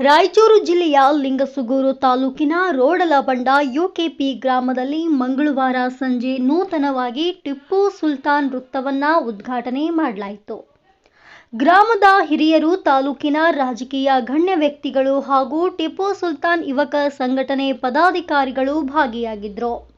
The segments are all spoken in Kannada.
ರಾಯಚೂರು ಜಿಲ್ಲೆಯ ಲಿಂಗಸುಗೂರು ತಾಲೂಕಿನ ರೋಡಲ ಬಂಡ ಯುಕೆಪಿ ಗ್ರಾಮದಲ್ಲಿ ಮಂಗಳವಾರ ಸಂಜೆ ನೂತನವಾಗಿ ಟಿಪ್ಪು ಸುಲ್ತಾನ್ ವೃತ್ತವನ್ನು ಉದ್ಘಾಟನೆ ಮಾಡಲಾಯಿತು. ಗ್ರಾಮದ ಹಿರಿಯರು, ತಾಲೂಕಿನ ರಾಜಕೀಯ ಗಣ್ಯ ವ್ಯಕ್ತಿಗಳು ಹಾಗೂ ಟಿಪ್ಪು ಸುಲ್ತಾನ್ ಯುವಕ ಸಂಘಟನೆ ಪದಾಧಿಕಾರಿಗಳು ಭಾಗಿಯಾಗಿದ್ದರು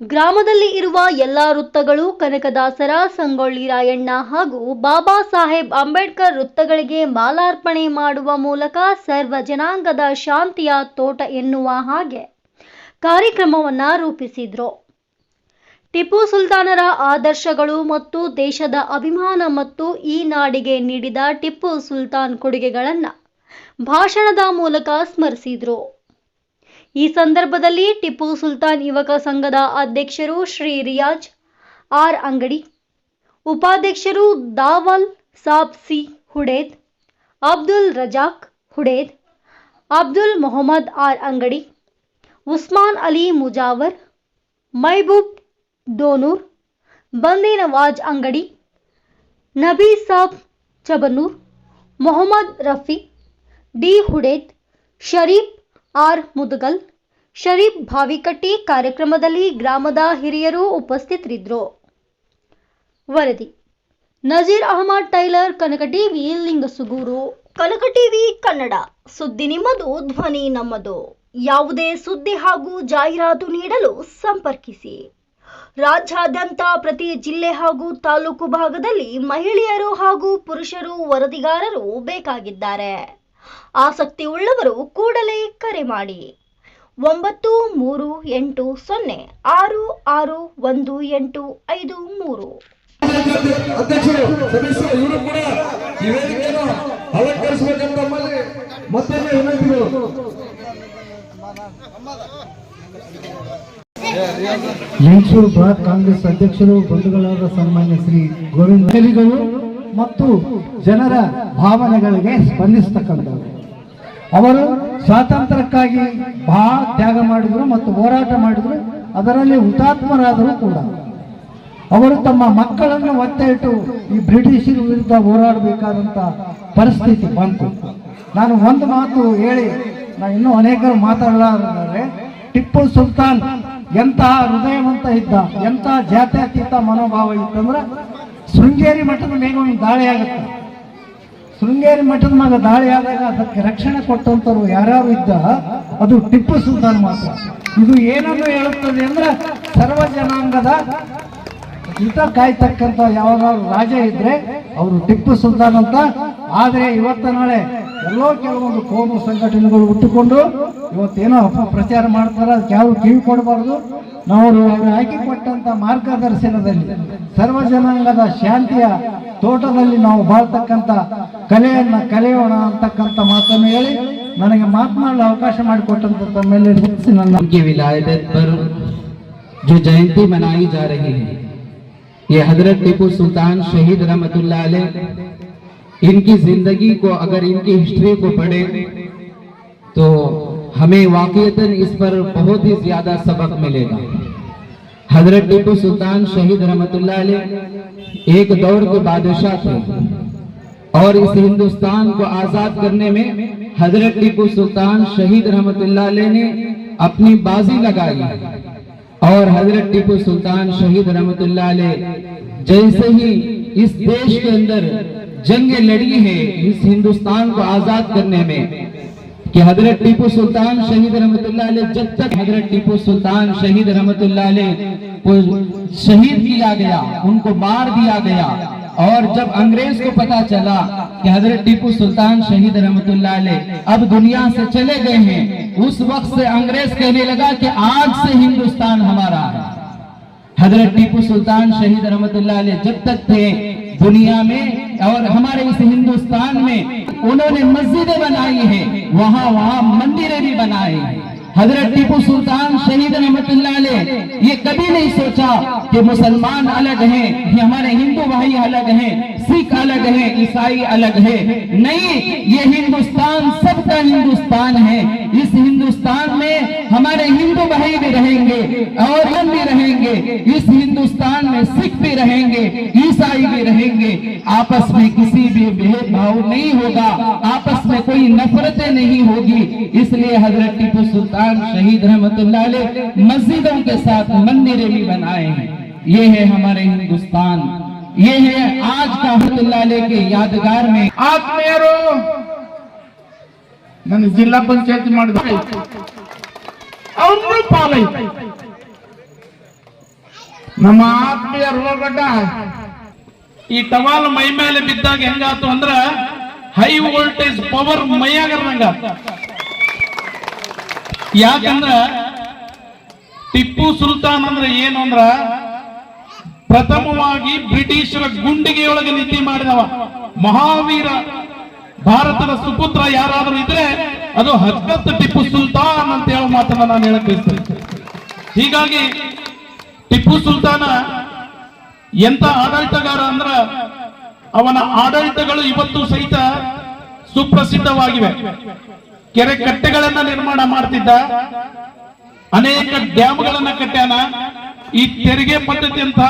ಗ್ರಾಮದಲ್ಲಿ ಇರುವ ಎಲ್ಲ ವೃತ್ತಗಳು ಕನಕದಾಸರ, ಸಂಗೊಳ್ಳಿ ರಾಯಣ್ಣ ಹಾಗೂ ಬಾಬಾ ಸಾಹೇಬ್ ಅಂಬೇಡ್ಕರ್ ವೃತ್ತಗಳಿಗೆ ಮಾಲಾರ್ಪಣೆ ಮಾಡುವ ಮೂಲಕ ಸರ್ವ ಜನಾಂಗದ ಶಾಂತಿಯ ತೋಟ ಎನ್ನುವ ಹಾಗೆ ಕಾರ್ಯಕ್ರಮವನ್ನ ರೂಪಿಸಿದ್ರು. ಟಿಪ್ಪು ಸುಲ್ತಾನರ ಆದರ್ಶಗಳು ಮತ್ತು ದೇಶದ ಅಭಿಮಾನ ಮತ್ತು ಈ ನಾಡಿಗೆ ನೀಡಿದ ಟಿಪ್ಪು ಸುಲ್ತಾನ್ ಕೊಡುಗೆಗಳನ್ನು ಭಾಷಣದ ಮೂಲಕ ಸ್ಮರಿಸಿದ್ರು. ಈ ಸಂದರ್ಭದಲ್ಲಿ ಟಿಪ್ಪು ಸುಲ್ತಾನ್ ಯುವಕ ಸಂಘದ ಅಧ್ಯಕ್ಷರು ಶ್ರೀ ರಿಯಾಜ್ ಆರ್ ಅಂಗಡಿ ಉಪಾಧ್ಯಕ್ಷರು Daval Sab C Huded Abdul Razak Huded Abdul Mohammed R Angadi Usman Ali Mujawar Maibub Donur Bandi Nawaz Angadi Nabi Sab Chabanur Mohammed Rafi D Huded Sharif R Mudgal, Sharif Bhavikatti ಕಾರ್ಯಕ್ರಮದಲ್ಲಿ ಗ್ರಾಮದ ಹಿರಿಯರು ಉಪಸ್ಥಿತರಿದ್ದರು. ವರದಿ, Nazeer Ahmed tailor Kanaka TV Lingasugur. Kanaka TV Kannada, ಸುದ್ದಿ ನಿಮ್ಮದು, ಧ್ವನಿ ನಮ್ಮದು. ಯಾವುದೇ ಸುದ್ದಿ ಹಾಗೂ ಜಾಹೀರಾತು ನೀಡಲು ಸಂಪರ್ಕಿಸಿ. ರಾಜ್ಯಾದ್ಯಂತ ಪ್ರತಿ ಜಿಲ್ಲೆ ಹಾಗೂ ತಾಲೂಕು ಭಾಗದಲ್ಲಿ ಮಹಿಳೆಯರು ಹಾಗೂ ಪುರುಷರು ವರದಿಗಾರರು ಬೇಕಾಗಿದ್ದಾರೆ. ಆಸಕ್ತಿ ಉಳ್ಳವರು ಕೂಡಲೇ ಕರೆ ಮಾಡಿ. ಒಂಬತ್ತು ಮೂರು ಎಂಟು ಸೊನ್ನೆ ಆರು ಆರು ಒಂದು ಎಂಟು ಐದು ಮೂರು. ಮೈಸೂರು ಬ್ಲಾಕ್ ಕಾಂಗ್ರೆಸ್ ಅಧ್ಯಕ್ಷರು ಬಂಧುಗಳಾದ ಸನ್ಮಾನ್ಯ ಶ್ರೀ ಗೋವಿಂದ ಮತ್ತು ಜನರ ಭಾವನೆಗಳಿಗೆ ಸ್ಪಂದಿಸ್ತಕ್ಕಂಥವ್ರು. ಅವರು ಸ್ವಾತಂತ್ರ್ಯಕ್ಕಾಗಿ ಬಹಳ ತ್ಯಾಗ ಮಾಡಿದರು ಮತ್ತು ಹೋರಾಟ ಮಾಡಿದರು, ಅದರಲ್ಲಿ ಹುತಾತ್ಮರಾದರೂ ಕೂಡ. ಅವರು ತಮ್ಮ ಮಕ್ಕಳನ್ನು ಒತ್ತೆ ಇಟ್ಟು ಈ ಬ್ರಿಟಿಷರ ವಿರುದ್ಧ ಹೋರಾಡಬೇಕಾದಂಥ ಪರಿಸ್ಥಿತಿ ಬಂತು. ನಾನು ಒಂದು ಮಾತು ಹೇಳಿ ನಾನು ಇನ್ನೂ ಅನೇಕರು ಮಾತಾಡಲಾರೆ ಟಿಪ್ಪು ಸುಲ್ತಾನ್ ಎಂತಹ ಹೃದಯವಂತ ಇದ್ದ ಎಂತಹ ಜಾತ್ಯತೀತ ಮನೋಭಾವ ಇತ್ತಂದ್ರೆ ಶೃಂಗೇರಿ ಮಠದ ಮೇಲೆ ಒಂದು ದಾಳಿ ಆಗುತ್ತೆ. ಶೃಂಗೇರಿ ಮಠದ ಮಗ ದಾಳಿ ಆದಾಗ ಅದಕ್ಕೆ ರಕ್ಷಣೆ ಯಾರು ಯಾರ್ಯಾರು ಇದ್ದ, ಅದು ಟಿಪ್ಪು ಸುಲ್ತಾನ್ ಮಾತ್ರ. ಇದು ಏನನ್ನು ಹೇಳುತ್ತದೆ ಅಂದ್ರೆ ಸರ್ವ ಜನಾಂಗದ ಹಿತ ಕಾಯ್ತಕ್ಕಂಥ ಯಾವ್ದಾದ್ರು ರಾಜ ಇದ್ರೆ ಅವರು ಟಿಪ್ಪು ಸುಲ್ತಾನ್ ಅಂತ. ಆದ್ರೆ ಇವತ್ತ ನಾಳೆ ಎಲ್ಲೋ ಕೆಲವೊಂದು ಕೋಮು ಸಂಘಟನೆಗಳು ಹುಟ್ಟುಕೊಂಡು ಇವತ್ತೇನೋ ಪ್ರಚಾರ ಮಾಡ್ತಾರೆ ಅದಕ್ಕೆ ಯಾರು ಕಿವಿ ಕೊಡಬಾರ್ದು ನಾವು ಅವರು ಹಾಕಿಕೊಟ್ಟಂತ ಮಾರ್ಗದರ್ಶನದಲ್ಲಿ ಸರ್ವ ಜನಾಂಗದ ಶಾಂತಿಯ ತೋಟದಲ್ಲಿ ನಾವು ಬಾಳ್ತಕ್ಕಂಥ ಕಲೆಯನ್ನ ಕಲಿಯೋಣ ಅಂತಕ್ಕಂಥ ಮಾತನ್ನು ಹೇಳಿ ನನಗೆ ಮಾತನಾಡಲು ಅವಕಾಶ ಮಾಡಿಕೊಟ್ಟಂತ ತಮ್ಮೆಲ್ಲ ನನ್ನ جو جینتی منائی جا رہی ہے یہ حضرت ٹیپو سلطان شہید رحمت اللہ علیہ ان کی زندگی کو اگر ان کی ہسٹری کو پڑھے تو ہمیں واقعتاً اس پر بہت ہی زیادہ سبق ملے گا حضرت ٹیپو سلطان شہید رحمت اللہ علیہ ایک دور کے بادشاہ تھے۔ اور اس ہندوستان کو آزاد کرنے میں حضرت ٹیپو سلطان شہید رحمت اللہ علیہ نے اپنی بازی لگائی۔ اور حضرت ٹیپو سلطان شہید رحمت اللہ علیہ جیسے ہی اس دیش کے اندر جنگیں لڑی ہیں، اس ہندوستان کو آزاد کرنے میں کہ حضرت ٹیپو سلطان شہید رحمت اللہ علیہ جب تک حضرت ٹیپو سلطان شہید رحمت اللہ علیہ کو شہید کیا گیا، ان کو مار دیا گیا، اور جب انگریز کو پتا چلا کہ حضرت ٹیپو سلطان شہید رحمت اللہ علیہ اب دنیا سے چلے گئے ہیں، اس وقت سے انگریز کہنے لگا کہ آج سے ہندوستان ہمارا ہے۔ حضرت ٹیپو سلطان شہید رحمت اللہ علیہ جب تک تھے، دنیا میں اور ہمارے اس ہندوستان میں انہوں نے مسجدیں بنائی ہیں، وہاں وہاں مندریں بھی بنائی ہیں۔ حضرت ٹیپو سلطان شہید رحمت اللہ علیہ یہ کبھی نہیں سوچا کہ مسلمان الگ ہیں، یہ ہمارے ہندو بھائی الگ ہیں، سکھ الگ ہیں، عیسائی الگ ہیں۔ نہیں، یہ ہندوستان سب کا ہندوستان ہے، اس ہندوستان میں ہمارے ہندو بھائی بھی رہیں گے اور ہم بھی رہیں گے، اس ہندوستان میں سکھ بھی رہیں گے، عیسائی بھی رہیں گے۔ آپس میں کسی بھی بہت بھاؤ نہیں ہوگا، آپس میں کوئی نفرتیں نہیں ہوگی۔ اس لیے حضرت ٹیپو سلطان شہید رحمت اللہ علیہ مسجدوں کے ساتھ مندریں بھی بنائے ہیں۔ یہ ہے ہمارے ہندوستان۔ یہ ہے آج کا اللہ علیہ کے یادگار میں۔ آپ میرو ನನ್ನ ಜಿಲ್ಲಾ ಪಂಚಾಯತ್ ಮಾಡಿದ ಅವ್ರನ್ನೂ ಪಾಲೈತೆ ನಮ್ಮ ಆತ್ಮೀಯ ರೋಗಡ್ಡ ಈ ಟವಾಲ್ ಮೈ ಮೇಲೆ ಬಿದ್ದಾಗ ಹೆಂಗಾತು ಅಂದ್ರ ಹೈ ವೋಲ್ಟೇಜ್ ಪವರ್ ಮೈಯಾಗರ್ದಂಗ ಯಾಕಂದ್ರ ಟಿಪ್ಪು ಸುಲ್ತಾನ್ ಅಂದ್ರೆ ಏನು ಅಂದ್ರ ಪ್ರಥಮವಾಗಿ ಬ್ರಿಟಿಷರ ಗುಂಡಿಗೆಯೊಳಗೆ ನೀತಿ ಮಾಡಿದವ. ಮಹಾವೀರ ಭಾರತದ ಸುಪುತ್ರ ಯಾರಾದರೂ ಇದ್ರೆ ಅದು ಹಜರತ್ ಟಿಪ್ಪು ಸುಲ್ತಾನ್ ಅಂತ ಹೇಳೋ ಮಾತನ್ನ ನಾನು ಹೇಳಕ್ ಬಯಸ್ತೇನೆ ಹೀಗಾಗಿ ಟಿಪ್ಪು ಸುಲ್ತಾನ ಎಂತ ಆಡಳಿತಗಾರ ಅಂದ್ರ ಅವನ ಆಡಳಿತಗಳು ಇವತ್ತು ಸಹಿತ ಸುಪ್ರಸಿದ್ಧವಾಗಿವೆ. ಕೆರೆ ಕಟ್ಟೆಗಳನ್ನ ನಿರ್ಮಾಣ ಮಾಡ್ತಿದ್ದ, ಅನೇಕ ಡ್ಯಾಮ್ಗಳನ್ನ ಕಟ್ಟ್ಯಾನ ಈ ತೆರಿಗೆ ಪದ್ಧತಿ ಅಂತ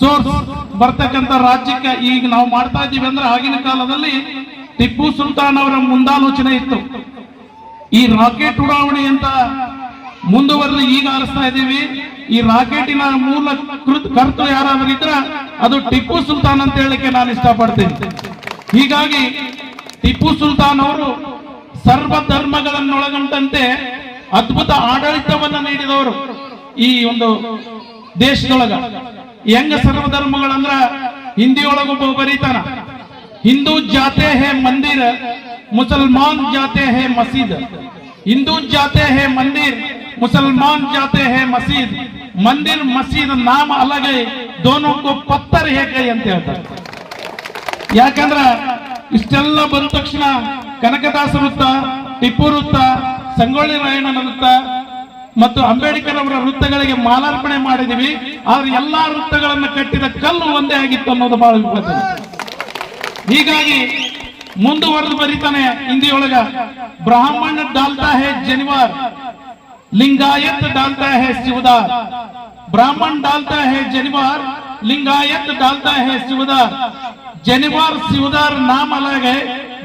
ಸೋರ್ಸ್ ಬರ್ತಕ್ಕಂಥ ರಾಜ್ಯಕ್ಕೆ ಈಗ ನಾವು ಮಾಡ್ತಾ ಇದ್ದೀವಿ ಅಂದ್ರೆ ಆಗಿನ ಕಾಲದಲ್ಲಿ ಟಿಪ್ಪು ಸುಲ್ತಾನ್ ಅವರ ಮುಂದಾಲೋಚನೆ ಇತ್ತು. ಈ ರಾಕೆಟ್ ಉಡಾವಣೆ ಅಂತ ಮುಂದುವರೆದು ಈಗ ಆರಿಸ್ತಾ ಇದ್ದೀವಿ. ಈ ರಾಕೆಟಿನ ಮೂಲ ಕರ್ತೃ ಯಾರಾದ್ರೂ ಇದ್ರ ಅದು ಟಿಪ್ಪು ಸುಲ್ತಾನ್ ಅಂತ ಹೇಳಕ್ಕೆ ನಾನು ಇಷ್ಟಪಡ್ತೀನಿ. ಹೀಗಾಗಿ ಟಿಪ್ಪು ಸುಲ್ತಾನ್ ಅವರು ಸರ್ವ ಧರ್ಮಗಳನ್ನೊಳಗೊಂಡಂತೆ ಅದ್ಭುತ ಆಡಳಿತವನ್ನ ನೀಡಿದವರು ಈ ಒಂದು ದೇಶದೊಳಗ. ಹೆಂಗ ಸರ್ವಧರ್ಮಗಳಂದ್ರ? ಹಿಂದಿಯೊಳಗೊಬ್ಬ ಬರೀತಾನ ಹಿಂದೂ ಜಾತೆ ಹೇ ಮಂದಿರ, ಮುಸಲ್ಮಾನ್ ಜಾತೆ ಹೇ ಮಸೀದ್. ಹಿಂದೂ ಜಾತೆ ಹೇ ಮಂದಿರ್, ಮುಸಲ್ಮಾನ್ ಜಾತೆ ಹೇ ಮಸೀದ್. ಮಂದಿರ್, ಮಸೀದ್, ನಾಮ, ಅಲಗೈ ದೋನೋ ಕೋ ಪತ್ತರ್ ಹೇ ಕೈ ಅಂತ ಹೇಳ್ತಾರೆ. ಯಾಕಂದ್ರ ಇಷ್ಟೆಲ್ಲ ಬಂದ ತಕ್ಷಣ ಕನಕದಾಸ ವೃತ್ತ, ಟಿಪ್ಪು ವೃತ್ತ, ಸಂಗೊಳ್ಳಿ ರಾಯಣ್ಣನ ವೃತ್ತ ಮತ್ತು ಅಂಬೇಡ್ಕರ್ ಅವರ ವೃತ್ತಗಳಿಗೆ ಮಾಲಾರ್ಪಣೆ ಮಾಡಿದೀವಿ ಆದ್ರೆ ಎಲ್ಲಾ ವೃತ್ತಗಳನ್ನು ಕಟ್ಟಿದ ಕಲ್ಲು ಒಂದೇ ಆಗಿತ್ತು ಅನ್ನೋದು ಬಹಳ ವಿಪತ್ತು ಹೀಗಾಗಿ ಮುಂದುವರೆದು ಬರೀತಾನೆ ಹಿಂದಿಯೊಳಗ ಬ್ರಾಹ್ಮಣ ಡಾಲ್ತಾ ಹೇ ಜನಿವಾರ್ लिंगायत डालता है शिवदार ब्राह्मण डालता है जनिवार लिंगायत डालता है शिवदार जनिवार शिवदार नाम अलग है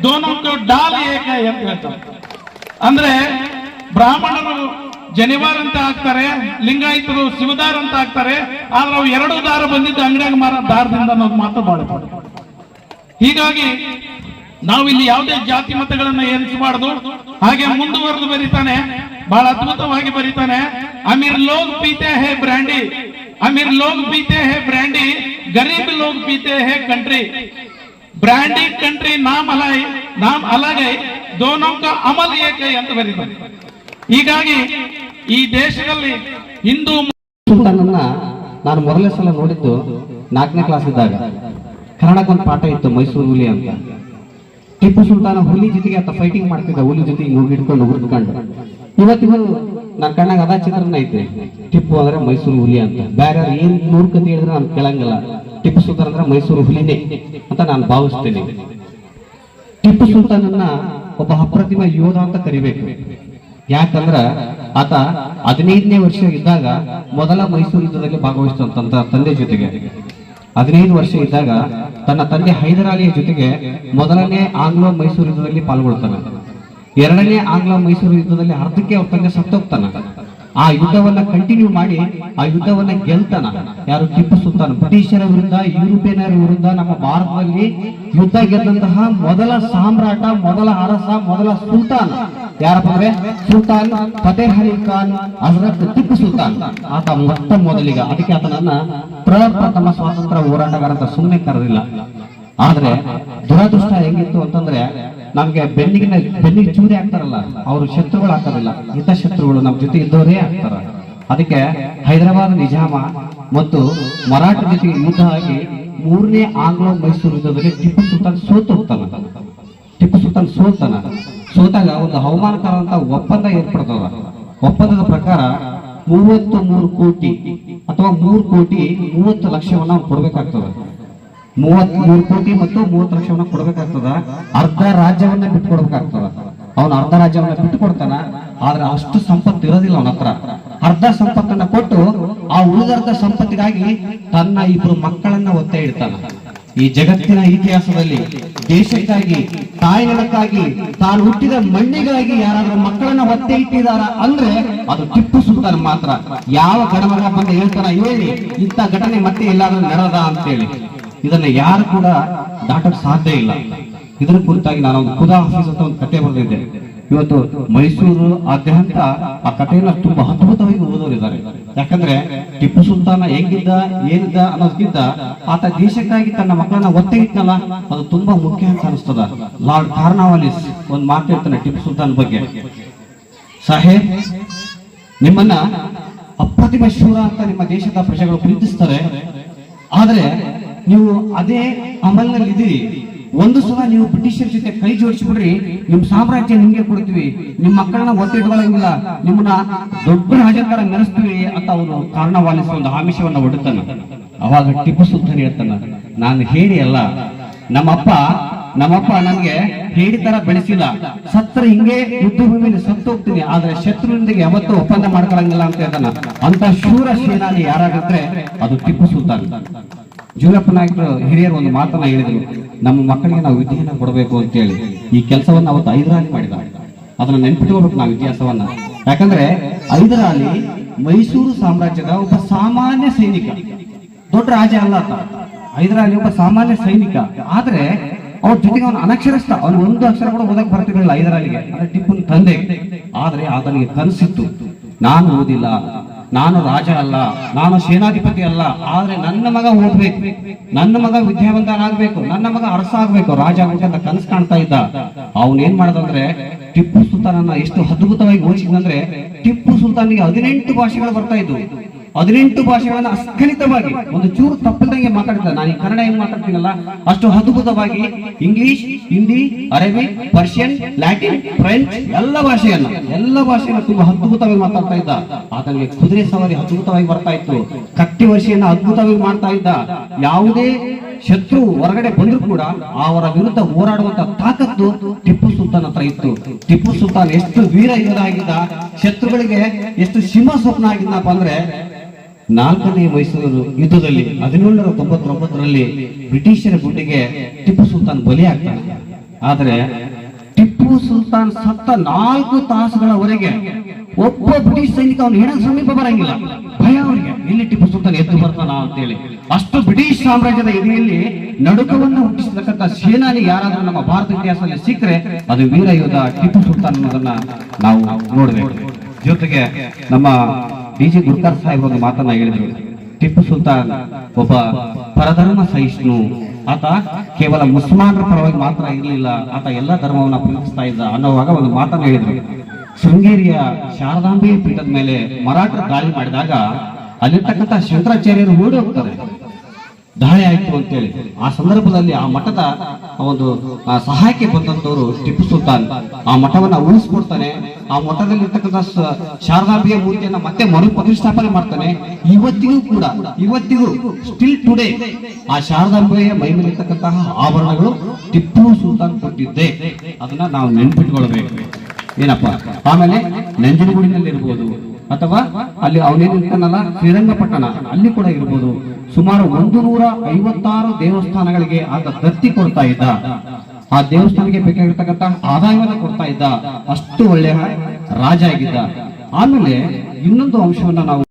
दोनों को डाल एक है ಅಂತ ಹೇಳ್ತಾರೆ ಅಂದ್ರೆ ಬ್ರಾಹ್ಮಣರು ಜನಿವಾರ್ ಅಂತ ಹಾಕ್ತಾರೆ, ಲಿಂಗಾಯಿತರು ಶಿವದಾರ್ ಅಂತ ಹಾಕ್ತಾರೆ, ಆದ್ರೆ ಅವು ಎರಡು ದಾರ ಬಂದಿದ್ದು ಅಂಗಡಿಯಾಗ ಮಾರ ದಾರದಿಂದ ಅನ್ನೋದು ಮಾತು ಬಾಳ ಹೀಗಾಗಿ ನಾವು ಇಲ್ಲಿ ಯಾವುದೇ ಜಾತಿ ಮತಗಳನ್ನ ಏರಿಸಬಾರದು ಹಾಗೆ ಮುಂದುವರೆದು ಬರೀತಾನೆ ಬಹಳ ಅದ್ಭುತವಾಗಿ ಬರೀತಾನೆ, ಅಮೀರ್ ಲೋಗ್ ಪೀತೆ ಹೇ ಬ್ರ್ಯಾಂಡಿ, ಅಮೀರ್ ಲೋಗ್ ಪೀತೆ ಹೇ ಬ್ರ್ಯಾಂಡಿ, ಗರೀಬ್ ಲೋಗ್ ಪೀತೆ ಹೇ ಕಂಟ್ರಿ, ಬ್ರ್ಯಾಂಡಿ ಕಂಟ್ರಿ ನಾಮ್ ಅಲೈ ನಾಮ್ ಅಲಗೈ ದೋನೋ ಕಾ ಅಮಲ್ ಏಕೈ ಅಂತ ಬರೀತಾನೆ. ಹೀಗಾಗಿ ಈ ದೇಶದಲ್ಲಿ ಹಿಂದೂ ಸುಲ್ತಾನನ್ನ ನಾನು ಮೊದಲನೇ ಸಲ ನೋಡಿದ್ದು ನಾಲ್ಕನೇ ಕ್ಲಾಸ್ ಇದ್ದಾಗ. ಕನ್ನಡಕ್ಕೊಂದು ಪಾಠ ಇತ್ತು ಮೈಸೂರು ಹುಲಿ ಅಂತ. ಟಿಪ್ಪು ಸುಲ್ತಾನ ಹುಲಿ ಜೊತೆಗೆ ಆತ ಫೈಟಿಂಗ್ ಮಾಡ್ತಿದ್ದೆ ಹುಲಿ ಜೊತೆಗೆ ಹೋಗಿ ಹಿಡ್ಕೊಂಡು ಹುಡ್ಕೊಂಡು ಇವತ್ತಿಗೂ ನನ್ನ ಕಣ್ಣಾಗ ಅದ ಚಿತ್ರನ ಐತೆ. ಟಿಪ್ಪು ಅಂದ್ರೆ ಮೈಸೂರು ಹುಲಿ ಅಂತ. ಬೇರೆ ಏನ್ ನೂರು ಕತೆ ಹೇಳಿದ್ರೆ ನಾನು ಕೇಳಂಗಿಲ್ಲ. ಟಿಪ್ಪು ಸುಲ್ತಾನ್ ಅಂದ್ರೆ ಮೈಸೂರು ಹುಲಿನೇ ಅಂತ ನಾನು ಭಾವಿಸ್ತೇನೆ. ಟಿಪ್ಪು ಸುಲ್ತಾನನ್ನ ಒಬ್ಬ ಅಪ್ರತಿಮ ಯೋಧ ಅಂತ ಕರಿಬೇಕು. ಯಾಕಂದ್ರ ಆತ ಹದಿನೈದನೇ ವರ್ಷ ಇದ್ದಾಗ ಮೊದಲ ಮೈಸೂರು ಯುದ್ಧದಲ್ಲಿ ಭಾಗವಹಿಸಿದಂತ ತಂದೆ ಜೊತೆಗೆ. ಹದಿನೈದು ವರ್ಷ ಇದ್ದಾಗ ತನ್ನ ತಂದೆ ಹೈದರಾಲಿಯ ಜೊತೆಗೆ ಮೊದಲನೇ ಆಂಗ್ಲೋ ಮೈಸೂರು ಯುದ್ಧದಲ್ಲಿ ಪಾಲ್ಗೊಳ್ತಾನೆ. ಎರಡನೇ ಆಂಗ್ಲ ಮೈಸೂರು ಯುದ್ಧದಲ್ಲಿ ಅರ್ಧಕ್ಕೆ ಅವ್ರ ತಂದೆ ಸತ್ತೋಗ್ತಾನ. ಆ ಯುದ್ಧವನ್ನ ಕಂಟಿನ್ಯೂ ಮಾಡಿ, ಆ ಯುದ್ಧವನ್ನ ಗೆಲ್ತಾನ. ಯಾರು ಟಿಪ್ಪು ಸುಲ್ತಾನ, ಬ್ರಿಟಿಷರ ವಿರುದ್ಧ, ಯುರೋಪಿಯನರ ವಿರುದ್ಧ, ನಮ್ಮ ಭಾರತದಲ್ಲಿ ಯುದ್ಧ ಗೆದ್ದಂತಹ ಮೊದಲ ಸಾಮ್ರಾಟ, ಮೊದಲ ಅರಸ, ಮೊದಲ ಸುಲ್ತಾನ್. ಯಾರಪ್ಪ ಅಂದ್ರೆ? ಸುಲ್ತಾನ್ ಫತೇಹ್ ಅಲಿ ಖಾನ್ ಅಜರತ್ ಟಿಪ್ಪು ಸುಲ್ತಾನ್. ಆತ ಮೊತ್ತ ಮೊದಲಿಗ. ಅದಕ್ಕೆ ಆತನನ್ನ ಪ್ರಪ್ರಥಮ ಸ್ವಾತಂತ್ರ್ಯ ಹೋರಾಟಗಾರ ಅಂತ ಸುಮ್ಮನೆ ಕರೆದಿಲ್ಲ. ಆದ್ರೆ ದುರದೃಷ್ಟ ಹೆಂಗಿತ್ತು ಅಂತಂದ್ರೆ ನಮ್ಗೆ ಬೆನ್ನಿಗಿನ ಬೆನ್ನಿಗೆ ಚೂರಿ ಆಗ್ತಾರಲ್ಲ ಅವರು ಶತ್ರುಗಳು ಹಾಕೋದಿಲ್ಲ. ಹಿತ ಶತ್ರುಗಳು ನಮ್ಮ ಜೊತೆ ಇದ್ದವರೇ ಆಗ್ತಾರ. ಅದಕ್ಕೆ ಹೈದರಾಬಾದ್, ನಿಜಾಮ ಮತ್ತು ಮರಾಠ ಜೊತೆಗೆ ಯುದ್ಧ ಆಗಿ ಮೂರನೇ ಆಂಗ್ಲೋ ಮೈಸೂರು ಯುದ್ಧದಲ್ಲಿ ಟಿಪ್ಪು ಸುಲ್ತಾನ್ ಸೋತು ಹೋಗ್ತಾನ. ಟಿಪ್ಪು ಸುಲ್ತಾನ್ ಸೋತಾನ. ಸೋತಾಗ ಒಂದು ಹವಾಮಾನಕಾರ ಒಪ್ಪಂದ ಏರ್ಪಡ್ತದ. ಒಪ್ಪಂದದ ಪ್ರಕಾರ ಮೂವತ್ತು ಮೂರು ಕೋಟಿ ಅಥವಾ ಮೂರು ಕೋಟಿ ಮೂವತ್ತು ಲಕ್ಷವನ್ನ ಕೊಡ್ಬೇಕಾಗ್ತದೆ. ಮೂವತ್ ಮೂರು ಕೋಟಿ ಮತ್ತು ಮೂವತ್ತು ಲಕ್ಷವನ್ನ ಕೊಡ್ಬೇಕಾಗ್ತದ. ಅರ್ಧ ರಾಜ್ಯವನ್ನ ಬಿಟ್ಟು ಕೊಡ್ಬೇಕಾಗ್ತದ ಅವನು ಅರ್ಧ ರಾಜ್ಯವನ್ನ ಬಿಟ್ಟು ಕೊಡ್ತಾನ ಆದ್ರೆ ಅಷ್ಟು ಸಂಪತ್ತು ಇರೋದಿಲ್ಲ ಅವನ ಹತ್ರ. ಅರ್ಧ ಸಂಪತ್ತನ್ನ ಕೊಟ್ಟು ಆ ಉಳಿದರ್ಧ ಸಂಪತ್ತಿಗಾಗಿ ತನ್ನ ಇಬ್ರು ಮಕ್ಕಳನ್ನ ಒತ್ತೆ ಇಡ್ತಾನ. ಈ ಜಗತ್ತಿನ ಇತಿಹಾಸದಲ್ಲಿ ದೇಶಕ್ಕಾಗಿ ತಾಯಿ ನೆಲಕ್ಕಾಗಿ ತಾನು ಹುಟ್ಟಿದ ಮಣ್ಣಿಗಾಗಿ ಯಾರಾದ್ರೂ ಮಕ್ಕಳನ್ನ ಒತ್ತೆ ಇಟ್ಟಿದಾರ ಅಂದ್ರೆ ಅದು ಟಿಪ್ಪು ಸುಲ್ತಾನ್ ಮಾತ್ರ. ಯಾವ ಗಡಮಗ ಬಂದು ಹೇಳ್ತಾನ ಹೇಳಿ, ಇಂಥ ಘಟನೆ ಮತ್ತೆ ಎಲ್ಲಾದ್ರೂ ನಡೆದ ಅಂತೇಳಿ. ಇದನ್ನ ಯಾರು ಕೂಡ ದಾಟಕ್ ಸಾಧ್ಯ ಇಲ್ಲ. ಇದರ ಕುರಿತಾಗಿ ನಾನು ಒಂದು ಖುದಾ ಹಾಫೀಸ್ ಅಂತ ಒಂದು ಕತೆ ಬರೆದಿದ್ದೆ. ಇವತ್ತು ಮೈಸೂರು ಆದ್ಯಂತ ಆ ಕಥೆಯನ್ನ ತುಂಬಾ ಅದ್ಭುತವಾಗಿ ಓದೋರಿದ್ದಾರೆ. ಯಾಕಂದ್ರೆ ಟಿಪ್ಪು ಸುಲ್ತಾನ ಹೆಂಗಿದ್ದ, ಏನಿದ್ದ ಅನ್ನೋದಕ್ಕಿಂತ ಆತ ದೇಶಕ್ಕಾಗಿ ತನ್ನ ಮಕ್ಕಳನ್ನ ಒತ್ತೆ ಇಟ್ನಲ್ಲ ಅದು ತುಂಬಾ ಮುಖ್ಯ ಅಂತ ಅನಿಸ್ತದ. ಲಾರ್ಡ್ ಕಾರ್ನಾವಾಲಿಸ್ ಒಂದು ಮಾತಾಡ್ತಾನೆ ಟಿಪ್ಪು ಸುಲ್ತಾನ್ ಬಗ್ಗೆ. ಸಾಹೇಬ್, ನಿಮ್ಮನ್ನ ಅಪ್ರತಿಮ ಶೂರ ಅಂತ ನಿಮ್ಮ ದೇಶದ ಪ್ರಜೆಗಳು ಪ್ರೀತಿಸ್ತಾರೆ. ಆದ್ರೆ ನೀವು ಅದೇ ಅಮಲ್ನಲ್ಲಿ ಇದ್ದೀರಿ ಒಂದು ಸಲ ನೀವು ಬ್ರಿಟಿಷರ ಜೊತೆ ಕೈ ಜೋಡಿಸಿಬಿಡ್ರಿ ನಿಮ್ ಸಾಮ್ರಾಜ್ಯ ನಿಮ್ಗೆ ಕೊಡ್ತೀವಿ ನಿಮ್ ಮಕ್ಕಳನ್ನ ಒತ್ತಿಟ್ಕೊಳ್ಳಂಗಿಲ್ಲ ನಿಮ್ಮನ್ನ ದೊಡ್ಡ ರಾಜಕಾರ ನಡೆಸ್ತೀವಿ ಅಂತ ಅವನು ಕಾರಣವಾಲಿಸ ಒಂದು ಆಮಿಷವನ್ನ ಒಡತನ ಅವಾಗ ಟಿಪ್ಪು ಸುಲ್ತಾನ್ ಹೇಳ್ತಾನ, ನಾನು ಹೇಳಿ ಅಲ್ಲ, ನಮ್ಮಪ್ಪ ನಮ್ಮಪ್ಪ ನನ್ಗೆ ಹೇಳಿ ತರ ಬೆಳೆಸಿಲ್ಲ. ಸತ್ರ ಹಿಂಗೆ ಯುದ್ಧ ಭೂಮಿಯಲ್ಲಿ ಸತ್ತು ಹೋಗ್ತೀನಿ. ಆದ್ರೆ ಶತ್ರುವಿನೊಂದಿಗೆ ಯಾವತ್ತೂ ಒಪ್ಪಂದ ಮಾಡ್ಕೊಳಂಗಿಲ್ಲ ಅಂತ ಹೇಳ್ತಾನ. ಅಂತ ಶೂರ ಸೇನಾನಿ ಯಾರಾಗಿದ್ರೆ ಅದು ಟಿಪ್ಪು ಸುಲ್ತಾನ್. ಜೂರಪ್ಪ ನಾಯಕರು ಹಿರಿಯರು ಒಂದು ಮಾತನ್ನ ಹೇಳಿದ್ರು. ನಮ್ಮ ಮಕ್ಕಳಿಗೆ ನಾವು ವಿದ್ಯೆಯನ್ನು ಕೊಡಬೇಕು ಅಂತ ಹೇಳಿ ಈ ಕೆಲಸವನ್ನು ಅವತ್ತು ಐದರಾಲಿ ಮಾಡಿದ. ಅದನ್ನ ನೆನ್ಪಿಟ್ಕೋಬೇಕು ನಾವು ಇತಿಹಾಸವನ್ನ. ಯಾಕಂದ್ರೆ ಐದರಾಲಿ ಮೈಸೂರು ಸಾಮ್ರಾಜ್ಯದ ಒಬ್ಬ ಸಾಮಾನ್ಯ ಸೈನಿಕ. ದೊಡ್ಡ ರಾಜ ಅಲ್ಲ ಆತ. ಹೈದರಾಲಿ ಒಬ್ಬ ಸಾಮಾನ್ಯ ಸೈನಿಕ. ಆದ್ರೆ ಅವ್ರ ಜೊತೆಗೆ ಅವನು ಅನಕ್ಷರಸ್ಥ ಅವನು ಒಂದು ಅಕ್ಷರ ಕೂಡ ಓದಕ್ ಬರ್ತಿರಲಿಲ್ಲ ಹೈದರಾಲಿಗೆ ಅಂದ್ರೆ ಟಿಪ್ಪುನ ತಂದೆ. ಆದ್ರೆ ಆತನಿಗೆ ಕನಸಿತ್ತು. ನಾನು ಓದಿಲ್ಲ. ನಾನು ರಾಜ ಅಲ್ಲ, ನಾನು ಸೇನಾಧಿಪತಿ ಅಲ್ಲ, ಆದ್ರೆ ನನ್ನ ಮಗ ಓದ್ಬೇಕು. ನನ್ನ ಮಗ ವಿದ್ಯಾವಂತನಾಗ್ಬೇಕು ನನ್ನ ಮಗ ಅರಸ ಆಗ್ಬೇಕು, ರಾಜ ಅಂತ ಕನಸು ಕಾಣ್ತಾ ಇದ್ದ. ಅವನೇನ್ ಮಾಡದಂದ್ರೆ, ಟಿಪ್ಪು ಸುಲ್ತಾನನ್ನ ಎಷ್ಟು ಅದ್ಭುತವಾಗಿ ಓದಿಸಿದಂದ್ರೆ ಟಿಪ್ಪು ಸುಲ್ತಾನಿಗೆ ಹದಿನೆಂಟು ಭಾಷೆಗಳು ಬರ್ತಾ ಇದ್ವು. ಹದಿನೆಂಟು ಭಾಷೆಗಳನ್ನ ಅಸ್ಖಲಿತವಾಗಿ, ಒಂದು ಚೂರು ತಪ್ಪದಂಗೆ ಮಾತಾಡ್ತಾರೆ. ನಾನು ಈ ಕನ್ನಡ ಹೆಂಗ್ ಮಾತಾಡ್ತೀನಲ್ಲ, ಅಷ್ಟು ಅದ್ಭುತವಾಗಿ English, Hindi, Arabic, Persian, Latin, French, ಎಲ್ಲ ಭಾಷೆಯನ್ನ ಎಲ್ಲ ಭಾಷೆಯನ್ನ ತುಂಬಾ ಅದ್ಭುತವಾಗಿ ಮಾತಾಡ್ತಾ ಇದ್ದ. ಆತನಿಗೆ ಕುದುರೆ ಸವಾರಿ ಅದ್ಭುತವಾಗಿ ಬರ್ತಾ ಇತ್ತು. ಕತ್ತಿ ವರ್ಷಿಯನ್ನ ಅದ್ಭುತವಾಗಿ ಮಾಡ್ತಾ ಇದ್ದ. ಯಾವುದೇ ಶತ್ರು ಹೊರಗಡೆ ಬಂದ್ರು ಕೂಡ ಅವರ ವಿರುದ್ಧ ಹೋರಾಡುವಂತ ತಾಕತ್ತು ಟಿಪ್ಪು ಸುಲ್ತಾನ್ ಹತ್ರ ಇತ್ತು. ಟಿಪ್ಪು ಸುಲ್ತಾನ್ ಎಷ್ಟು ವೀರ ಯೋಧ ಆಗಿದ್ದ ಶತ್ರುಗಳಿಗೆ ಎಷ್ಟು ಸಿಂಹ ಸ್ವಪ್ನ ಆಗಿದ್ದಪ್ಪ ಅಂದ್ರೆ ನಾಲ್ಕನೇ ಮೈಸೂರು ಯುದ್ಧದಲ್ಲಿ ಹದಿನೇಳರ ತೊಂಬತ್ತೊಂಬತ್ತರಲ್ಲಿ ಬ್ರಿಟಿಷರ ಗುಂಡಿಗೆ ಟಿಪ್ಪು ಸುಲ್ತಾನ್ ಬಲಿಯಾಗ್ತಾನೆ ಆದ್ರೆ ಟಿಪ್ಪು ಸುಲ್ತಾನ್ ಸತ್ತ ನಾಲ್ಕು ತಾಸುಗಳವರೆಗೆ ಒಬ್ಬ ಬ್ರಿಟಿಷ್ ಸೈನಿಕ ಅವನು ಹೆಣ ಸಮೀಪ ಬರಂಗಿಲ್ಲ. ಭಯ ಅವರಿಗೆ ಇಲ್ಲಿ ಟಿಪ್ಪು ಸುಲ್ತಾನ್ ಎದ್ದು ಬರ್ತಾನ ಅಂತೇಳಿ. ಅಷ್ಟು ಬ್ರಿಟಿಷ್ ಸಾಮ್ರಾಜ್ಯದ ಎದೆಯಲ್ಲಿ ನಡುಕವನ್ನು ಹುಟ್ಟಿಸತಕ್ಕಂಥ ಸೇನಾನಿ ಯಾರಾದ್ರೂ ನಮ್ಮ ಭಾರತ ಇತಿಹಾಸದಲ್ಲಿ ಸಿಕ್ಕರೆ ಅದು ವೀರ ಯೋಧ ಟಿಪ್ಪು ಸುಲ್ತಾನ್ ಅನ್ನೋದನ್ನ ನಾವು ನೋಡಬೇಕು. ಜೊತೆಗೆ ನಮ್ಮ ಡಿ ಜಿ ಗುರ್ಕರ್ ಸಾಹೇಬ್ ಒಂದು ಮಾತನ್ನ ಹೇಳಿದ್ರು. ಟಿಪ್ಪು ಸುಲ್ತಾನ್ ಒಬ್ಬ ಪರಧರ್ಮ ಸಹಿಷ್ಣು. ಆತ ಕೇವಲ ಮುಸ್ಲಿಮಾನರ ಪರವಾಗಿ ಮಾತ್ರ ಇರಲಿಲ್ಲ. ಆತ ಎಲ್ಲ ಧರ್ಮವನ್ನ ಪ್ರೀತಿಸ್ತಾ ಇದ್ದ ಅನ್ನೋವಾಗ ಒಂದು ಮಾತನ್ನ ಹೇಳಿದ್ರು. ಶೃಂಗೇರಿಯ ಶಾರದಾಂಬೆ ಪೀಠದ ಮೇಲೆ ಮರಾಠರು ದಾಳಿ ಮಾಡಿದಾಗ ಅಲ್ಲಿರ್ತಕ್ಕಂಥ ಶಂಕರಾಚಾರ್ಯರು ಓಡಿ ಹೋಗ್ತಾರೆ. ದಾಳಿ ಆಯಿತು ಅಂತೇಳಿ. ಆ ಸಂದರ್ಭದಲ್ಲಿ ಆ ಮಠದ ಒಂದು ಸಹಾಯಕ್ಕೆ ಬಂದಂತವರು ಟಿಪ್ಪು ಸುಲ್ತಾನ್. ಆ ಮಠವನ್ನ ಉಳಿಸ್ಕೊಡ್ತಾನೆ. ಆ ಮಠದಲ್ಲಿ ಇರ್ತಕ್ಕಂಥ ಸ- ಮೂರ್ತಿಯನ್ನ ಮತ್ತೆ ಮರು ಪ್ರತಿಷ್ಠಾಪನೆ ಮಾಡ್ತಾನೆ. ಇವತ್ತಿಗೂ ಕೂಡ, ಇವತ್ತಿಗೂ ಸ್ಟಿಲ್ ಟುಡೇ ಆ ಶಾರದಾಂಬೆಯ ಮೈ ಮೇಲೆ ಇರ್ತಕ್ಕಂತಹ ಆಭರಣಗಳು ಟಿಪ್ಪು ಸುಲ್ತಾನ್ ಕೊಟ್ಟಿದ್ದೆ. ಅದನ್ನ ನಾವು ನೆನ್ಪಿಟ್ಕೊಳ್ಬೇಕು. ಏನಪ್ಪಾ? ಆಮೇಲೆ ನಂಜನಗೂಡಿನಲ್ಲಿ ಇರ್ಬೋದು ಅಥವಾ ಅಲ್ಲಿ ಅವನೇನಿರ್ತಾನಲ್ಲ? ಶ್ರೀರಂಗಪಟ್ಟಣ. ಅಲ್ಲಿ ಕೂಡ ಇರ್ಬೋದು. ಸುಮಾರು ಒಂದು ನೂರ ಐವತ್ತಾರು ದೇವಸ್ಥಾನಗಳಿಗೆ ಆತ ದತ್ತಿ ಕೊಡ್ತಾ ಇದ್ದ. ಆ ದೇವಸ್ಥಾನಕ್ಕೆ ಬೇಕಾಗಿರ್ತಕ್ಕಂಥ ಆದಾಯವನ್ನ ಕೊಡ್ತಾ ಇದ್ದ. ಅಷ್ಟು ಒಳ್ಳೆಯ ರಾಜ ಆಗಿದ್ದ. ಆಮೇಲೆ ಇನ್ನೊಂದು ಅಂಶವನ್ನ ನಾವು